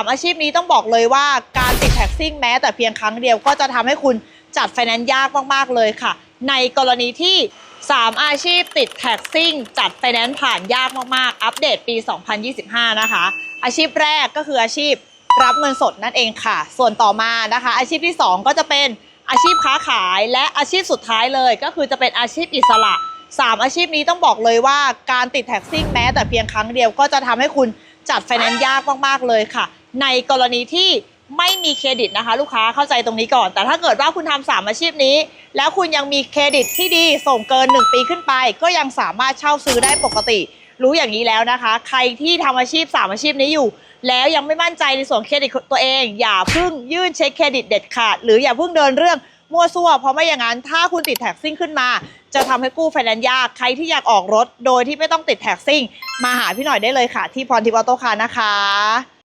3 อาชีพนี้ต้องบอกเลยว่าการติดแท็กซิ่งแม้แต่เพียงครั้งเดียวก็จะทำให้คุณจัดไฟแนนซ์ยากมาก ๆ เลยค่ะ ในกรณีที่ 3 อาชีพติดแท็กซิ่ง จัดไฟแนนซ์ผ่านยากมาก ๆ อัปเดตปี 2025 นะคะ อาชีพแรกก็คืออาชีพรับเงินสดนั่นเองค่ะ ส่วนต่อมานะคะ อาชีพที่ 2 ก็จะเป็นอาชีพค้าขายและอาชีพสุดท้ายเลย ก็คือจะเป็นอาชีพอิสระสามอาชีพนี้ต้องบอกเลยว่าการติดแท็กซิ่งแม้แต่เพียงครั้งเดียวก็จะทำให้คุณ จัดไฟแนนซ์ยากมากๆเลยค่ะ ในกรณีที่ไม่มีเครดิตนะคะ ลูกค้าเข้าใจตรงนี้ก่อน แต่ถ้าเกิดว่าคุณทำสามอาชีพนี้ แล้วคุณยังมีเครดิตที่ดีส่งเกิน 1 ปีขึ้นไป ก็ยังสามารถเช่าซื้อได้ปกติ รู้อย่างนี้แล้วนะคะ ใครที่ทำอาชีพ 3 อาชีพนี้อยู่ แล้วยังไม่มั่นใจในส่วนเครดิตตัวเอง อย่าเพิ่งยื่นเช็คเครดิตเด็ดขาด หรืออย่าเพิ่งเดินเรื่อง มั่วซั่ว เพราะไม่อย่างนั้น ถ้าคุณติดแท็กซิ่งขึ้นมา จะทำให้กู้ไฟแนนซ์ยาก ใครที่อยากออกรถโดยที่ไม่ต้องติดแท็กซิ่ง มาหาพี่หน่อยได้เลยค่ะ ที่พรทิวออโต้คาร์นะคะ